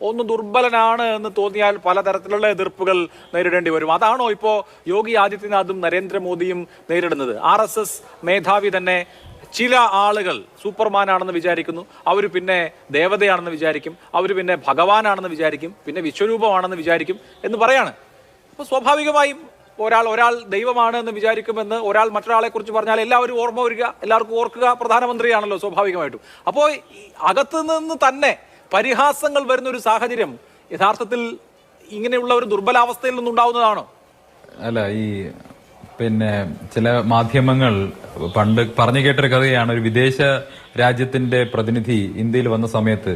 ഒന്ന് ദുർബലനാണ് എന്ന് തോന്നിയാൽ പലതരത്തിലുള്ള എതിർപ്പുകൾ നേരിടേണ്ടി വരും. അതാണോ ഇപ്പോൾ യോഗി ആദിത്യനാഥും നരേന്ദ്രമോദിയും നേരിടുന്നത്? ആർ എസ് എസ് മേധാവി തന്നെ ചില ആളുകൾ സൂപ്പർമാൻ ആണെന്ന് വിചാരിക്കുന്നു. അവർ പിന്നെ ദേവതയാണെന്ന് വിചാരിക്കും. അവർ പിന്നെ ഭഗവാനാണെന്ന് വിചാരിക്കും. പിന്നെ വിശ്വരൂപമാണെന്ന് വിചാരിക്കും എന്ന് പറയാണ്. അപ്പോൾ സ്വാഭാവികമായും ഒരാൾ ഒരാൾ ദൈവമാണ് എന്ന് വിചാരിക്കുമെന്ന് ഒരാൾ മറ്റൊരാളെ കുറിച്ച് പറഞ്ഞാൽ എല്ലാവരും ഓർമ്മ വരിക എല്ലാവർക്കും ഓർക്കുക പ്രധാനമന്ത്രിയാണല്ലോ സ്വാഭാവികമായിട്ടും. അപ്പോൾ അകത്ത് നിന്ന് തന്നെ പരിഹാസങ്ങൾ വരുന്ന ഒരു സാഹചര്യം യഥാർത്ഥത്തിൽ ഇങ്ങനെയുള്ള ഒരു ദുർബലാവസ്ഥയിൽ നിന്നുണ്ടാവുന്നതാണോ? അല്ല ഈ പിന്നെ ചില മാധ്യമങ്ങൾ പണ്ട് പറഞ്ഞു കേട്ടൊരു കഥയാണ് ഒരു വിദേശ രാജ്യത്തിന്റെ പ്രതിനിധി ഇന്ത്യയിൽ വന്ന സമയത്ത്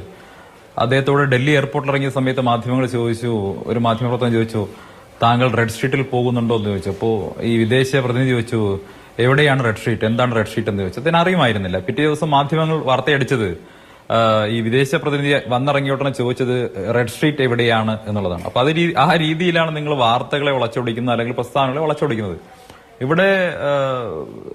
അദ്ദേഹത്തോട് ഡൽഹി എയർപോർട്ടിൽ ഇറങ്ങിയ സമയത്ത് മാധ്യമങ്ങൾ ചോദിച്ചു ഒരു മാധ്യമപ്രവർത്തനം ചോദിച്ചു താങ്കൾ റെഡ് സ്ട്രീറ്റിൽ പോകുന്നുണ്ടോ? എന്ന് ചോദിച്ചു. അപ്പോ ഈ വിദേശ പ്രതിനിധി ചോദിച്ചു എവിടെയാണ് റെഡ് സ്ട്രീറ്റ്? എന്താണ് റെഡ് സ്ട്രീറ്റ്? എന്ന് ചോദിച്ചു. അതിന് അറിയുമായിരുന്നില്ല പിറ്റേ ദിവസം മാധ്യമങ്ങൾ വാർത്തയടിച്ചത് ഈ വിദേശ പ്രതിനിധി വന്നിറങ്ങിയ ചോദിച്ചത് റെഡ് സ്ട്രീറ്റ് എവിടെയാണ്? എന്നുള്ളതാണ്. അപ്പൊ അത് ആ രീതിയിലാണ് നിങ്ങൾ വാർത്തകളെ വളച്ചൊടിക്കുന്നത് അല്ലെങ്കിൽ പ്രസ്ഥാനങ്ങളെ വളച്ചൊടിക്കുന്നത്. ഇവിടെ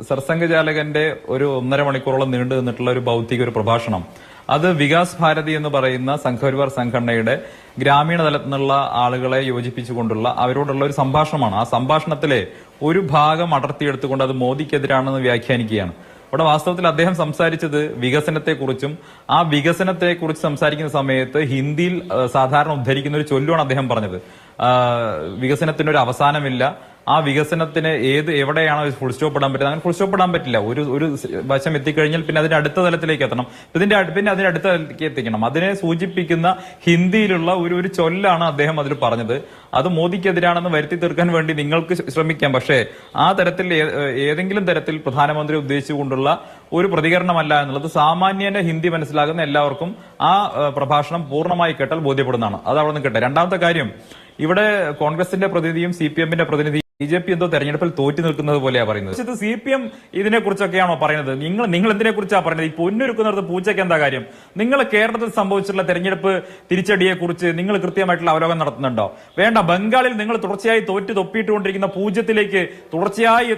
സർസംഘചാലകന്റെ ഒരു ഒന്നര മണിക്കൂറോളം നീണ്ടു നിന്നിട്ടുള്ള ഒരു ഭൗതിക ഒരു പ്രഭാഷണം. അത് വികാസ് ഭാരതി എന്ന് പറയുന്ന സംഘപരിവാർ സംഘടനയുടെ ഗ്രാമീണ തലത്തിൽ നിന്നുള്ള ആളുകളെ യോജിപ്പിച്ചുകൊണ്ടുള്ള അവരോടുള്ള ഒരു സംഭാഷണമാണ്. ആ സംഭാഷണത്തിലെ ഒരു ഭാഗം അടർത്തിയെടുത്തുകൊണ്ട് അത് മോദിക്കെതിരാണെന്ന് വ്യാഖ്യാനിക്കുകയാണ്. അവിടെ വാസ്തവത്തിൽ അദ്ദേഹം സംസാരിച്ചത് വികസനത്തെക്കുറിച്ചും ആ വികസനത്തെക്കുറിച്ച് സംസാരിക്കുന്ന സമയത്ത് ഹിന്ദിയിൽ സാധാരണ ഉദ്ധരിക്കുന്ന ഒരു ചൊല്ലുമാണ് അദ്ദേഹം പറഞ്ഞത്. വികസനത്തിന് ഒരു അവസാനമില്ല. ആ വികസനത്തിന് ഏത് എവിടെയാണോ ഫുൾ സ്റ്റോപ്പ് ഇടാൻ പറ്റുന്നത്? അങ്ങനെ ഫുൾ സ്റ്റോപ്പ് ഇടാൻ പറ്റില്ല. ഒരു ഒരു വശം എത്തിക്കഴിഞ്ഞാൽ പിന്നെ അതിന്റെ അടുത്ത തലത്തിലേക്ക് എത്തണം. ഇതിന്റെ പിന്നെ അതിന്റെ അടുത്ത തലത്തിലേക്ക് എത്തിക്കണം. അതിനെ സൂചിപ്പിക്കുന്ന ഹിന്ദിയിലുള്ള ഒരു ഒരു ചൊല്ലാണ് അദ്ദേഹം അതിൽ പറഞ്ഞത്. അത് മോദിക്കെതിരാണെന്ന് വരുത്തി തീർക്കാൻ വേണ്ടി നിങ്ങൾക്ക് ശ്രമിക്കാം. പക്ഷേ ആ തരത്തിൽ ഏതെങ്കിലും തരത്തിൽ പ്രധാനമന്ത്രി ഉദ്ദേശിച്ചുകൊണ്ടുള്ള ഒരു പ്രതികരണമല്ല എന്നുള്ളത് സാമാന്യന്റെ ഹിന്ദി മനസ്സിലാകുന്ന എല്ലാവർക്കും ആ പ്രഭാഷണം പൂർണമായി കേട്ടാൽ ബോധ്യപ്പെടുന്നതാണ്. അത് അവിടെ നിൽക്കട്ടെ രണ്ടാമത്തെ കാര്യം ഇവിടെ കോൺഗ്രസിന്റെ പ്രതിനിധിയും സി പി എമ്മിന്റെ പ്രതിനിധിയും ബി ജെ പി എന്തോ തെരഞ്ഞെടുപ്പിൽ തോറ്റി നിൽക്കുന്നത് പോലെയാ പറയുന്നത്. സി പി എം ഇതിനെ കുറിച്ചൊക്കെയാണോ പറയുന്നത്? നിങ്ങൾ നിങ്ങൾ എന്തിനെ കുറിച്ചാണ് പറയുന്നത്? ഈ പൊന്നൊരുക്കുന്നിടത്ത് പൂച്ചയ്ക്ക് എന്താ കാര്യം? നിങ്ങൾ കേരളത്തിൽ സംഭവിച്ചിട്ടുള്ള തെരഞ്ഞെടുപ്പ് തിരിച്ചടിയെ കുറിച്ച് നിങ്ങൾ കൃത്യമായിട്ടുള്ള അവലോകനം നടത്തുന്നുണ്ടോ? വേണ്ട ബംഗാളിൽ നിങ്ങൾ തുടർച്ചയായി തോറ്റ് തൊപ്പിയിട്ടുകൊണ്ടിരിക്കുന്ന പൂജ്യത്തിലേക്ക് തുടർച്ചയായി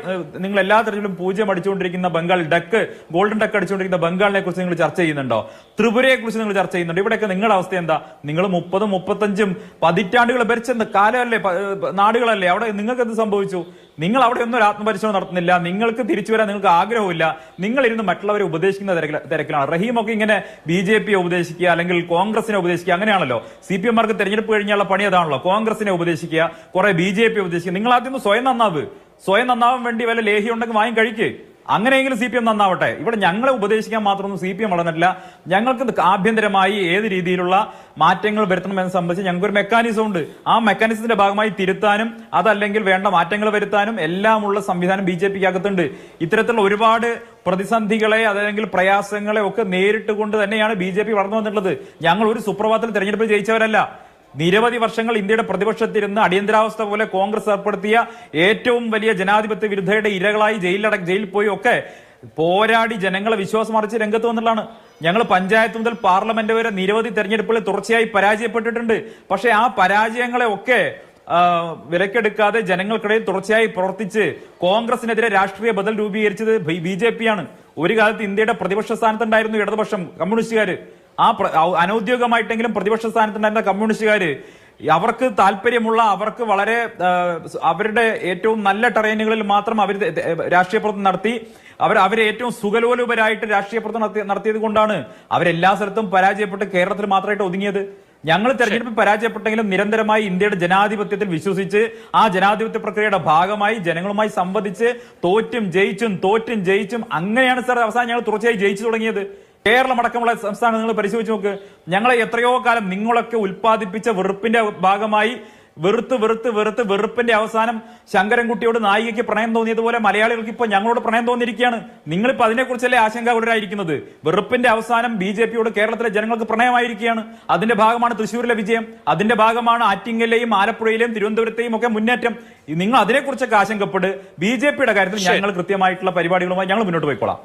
നിങ്ങൾ എല്ലാ തരത്തിലും പൂജ്യം അടിച്ചുകൊണ്ടിരിക്കുന്ന ബംഗാൾ ഡക്ക് ഗോൾഡൻ ഡക്ക് അടിച്ചുകൊണ്ടിരിക്കുന്ന ബംഗാളിനെ കുറിച്ച് നിങ്ങൾ ചർച്ച ചെയ്യുന്നുണ്ടോ? ത്രിപുരയെ കുറിച്ച് നിങ്ങൾ ചർച്ച ചെയ്യുന്നുണ്ടോ? ഇവിടെയൊക്കെ നിങ്ങളുടെ അവസ്ഥ എന്താ? നിങ്ങൾ മുപ്പതും മുപ്പത്തഞ്ചും പതിറ്റാണ്ടുകൾ ഭരിച്ചെന്ന് കാലമല്ലേ നാടുകളല്ലേ? അവിടെ നിങ്ങൾക്ക് എന്ത് സംഭവിച്ചു? നിങ്ങൾ അവിടെ ഒന്നും ഒരു ആത്മപരിശോധന നടത്തുന്നില്ല. നിങ്ങൾക്ക് തിരിച്ചു വരാൻ നിങ്ങൾക്ക് ആഗ്രഹമില്ല നിങ്ങൾ ഇരുന്ന് മറ്റുള്ളവരെ ഉപദേശിക്കുന്ന തിരക്കില- തിരക്കിലാണ്. റഹീമൊക്കെ ഇങ്ങനെ ബി ജെ പിയെ ഉപദേശിക്കുക അല്ലെങ്കിൽ കോൺഗ്രസിനെ ഉപദേശിക്കുക അങ്ങനെയാണല്ലോ. സി പി എമാർക്ക് തെരഞ്ഞെടുപ്പ് കഴിഞ്ഞുള്ള പണി അതാണല്ലോ. കോൺഗ്രസിനെ ഉപദേശിക്കുക കുറെ ബി ജെ പി ഉപദേശിക്കുക. നിങ്ങൾ ആദ്യം സ്വയം നന്നാവ്. സ്വയം നന്നാവാൻ വേണ്ടി വല്ല ലേഹി ഉണ്ടെങ്കിൽ വാങ്ങി കഴിക്ക്. അങ്ങനെയെങ്കിലും സി പി എം നന്നാവട്ടെ. ഇവിടെ ഞങ്ങളെ ഉപദേശിക്കാൻ മാത്രമൊന്നും സി പി എം വളർന്നിട്ടില്ല. ഞങ്ങൾക്ക് ആഭ്യന്തരമായി ഏത് രീതിയിലുള്ള മാറ്റങ്ങൾ വരുത്തണമെന്ന് സംബന്ധിച്ച് ഞങ്ങൾക്ക് ഒരു മെക്കാനിസം ഉണ്ട്. ആ മെക്കാനിസത്തിന്റെ ഭാഗമായി തിരുത്താനും അതല്ലെങ്കിൽ വേണ്ട മാറ്റങ്ങൾ വരുത്താനും എല്ലാമുള്ള സംവിധാനം ബി ജെ പിക്ക് അകത്തുണ്ട് ഇത്തരത്തിലുള്ള ഒരുപാട് പ്രതിസന്ധികളെ അതല്ലെങ്കിൽ പ്രയാസങ്ങളെ ഒക്കെ നേരിട്ട് കൊണ്ട് തന്നെയാണ് ബി ജെ പി വളർന്നു വന്നിട്ടുള്ളത്. ഞങ്ങൾ ഒരു സുപ്രഭാതത്തിൽ തെരഞ്ഞെടുപ്പിൽ ജയിച്ചവരല്ല. നിരവധി വർഷങ്ങൾ ഇന്ത്യയുടെ പ്രതിപക്ഷത്തിരുന്ന് അടിയന്തരാവസ്ഥ പോലെ കോൺഗ്രസ് ഏർപ്പെടുത്തിയ ഏറ്റവും വലിയ ജനാധിപത്യ വിരുദ്ധയുടെ ഇരകളായി ജയിലട ജയിലിൽ പോയി ഒക്കെ പോരാടി ജനങ്ങളെ വിശ്വാസം അറിച്ച് രംഗത്ത് വന്നിട്ടുള്ളതാണ്. ഞങ്ങൾ പഞ്ചായത്ത് മുതൽ പാർലമെന്റ് വരെ നിരവധി തെരഞ്ഞെടുപ്പുകളിൽ തുടർച്ചയായി പരാജയപ്പെട്ടിട്ടുണ്ട്. പക്ഷേ ആ പരാജയങ്ങളെ ഒക്കെ വിലക്കെടുക്കാതെ ജനങ്ങൾക്കിടയിൽ തുടർച്ചയായി പ്രവർത്തിച്ച് കോൺഗ്രസിനെതിരെ രാഷ്ട്രീയ ബദൽ രൂപീകരിച്ചത് ബി ജെ ഒരു കാലത്ത് ഇന്ത്യയുടെ പ്രതിപക്ഷ സ്ഥാനത്തുണ്ടായിരുന്നു ഇടതുപക്ഷം കമ്മ്യൂണിസ്റ്റുകാര്. ആ അനൌദ്യോഗികമായിട്ടെങ്കിലും പ്രതിപക്ഷ സ്ഥാനത്തുണ്ടായിരുന്ന കമ്മ്യൂണിസ്റ്റുകാര് അവർക്ക് താല്പര്യമുള്ള അവർക്ക് വളരെ അവരുടെ ഏറ്റവും നല്ല ടെറൈനുകളിൽ മാത്രം അവർ രാഷ്ട്രീയ പ്രവർത്തനം നടത്തി. അവർ അവരെ ഏറ്റവും സുഖലോലുപരായിട്ട് രാഷ്ട്രീയ പ്രവർത്തനം നടത്തി- നടത്തിയത് കൊണ്ടാണ് അവരെല്ലാ സ്ഥലത്തും പരാജയപ്പെട്ട് കേരളത്തിൽ മാത്രമായിട്ട് ഒതുങ്ങിയത്. ഞങ്ങൾ തെരഞ്ഞെടുപ്പ് പരാജയപ്പെട്ടെങ്കിലും നിരന്തരമായി ഇന്ത്യയുടെ ജനാധിപത്യത്തിൽ വിശ്വസിച്ച് ആ ജനാധിപത്യ പ്രക്രിയയുടെ ഭാഗമായി ജനങ്ങളുമായി സംവദിച്ച് തോറ്റും ജയിച്ചും തോറ്റും ജയിച്ചും അങ്ങനെയാണ് സാർ അവസാനം ഞങ്ങൾ തുടർച്ചയായി ജയിച്ചു തുടങ്ങിയത്. കേരളം അടക്കമുള്ള സംസ്ഥാനം നിങ്ങൾ പരിശോധിച്ച് നോക്ക്. ഞങ്ങളെ എത്രയോ കാലം നിങ്ങളൊക്കെ ഉൽപ്പാദിപ്പിച്ച വെറുപ്പിന്റെ ഭാഗമായി വെറുത്ത് വെറുത്ത് വെറുത്ത് വെറുപ്പിന്റെ അവസാനം ശങ്കരൻകുട്ടിയോട് നായികയ്ക്ക് പ്രണയം തോന്നിയതുപോലെ മലയാളികൾക്ക് ഇപ്പോൾ ഞങ്ങളോട് പ്രണയം തോന്നിയിരിക്കുകയാണ്. നിങ്ങളിപ്പോ അതിനെക്കുറിച്ചല്ലേ ആശങ്കാകുലരായിരിക്കുന്നത്? വെറുപ്പിന്റെ അവസാനം ബി ജെ പിയോട് കേരളത്തിലെ ജനങ്ങൾക്ക് പ്രണയമായിരിക്കുകയാണ്. അതിന്റെ ഭാഗമാണ് തൃശ്ശൂരിലെ വിജയം. അതിന്റെ ഭാഗമാണ് ആറ്റിങ്ങലിലെയും ആലപ്പുഴയിലെയും തിരുവനന്തപുരത്തെയും ഒക്കെ മുന്നേറ്റം. നിങ്ങൾ അതിനെക്കുറിച്ചൊക്കെ ആശങ്കപ്പെട്ട് ബി ജെ പിയുടെ കാര്യത്തിൽ ഞങ്ങൾ കൃത്യമായിട്ടുള്ള പരിപാടികളുമായി ഞങ്ങൾ മുന്നോട്ട് പോയിക്കോളാം.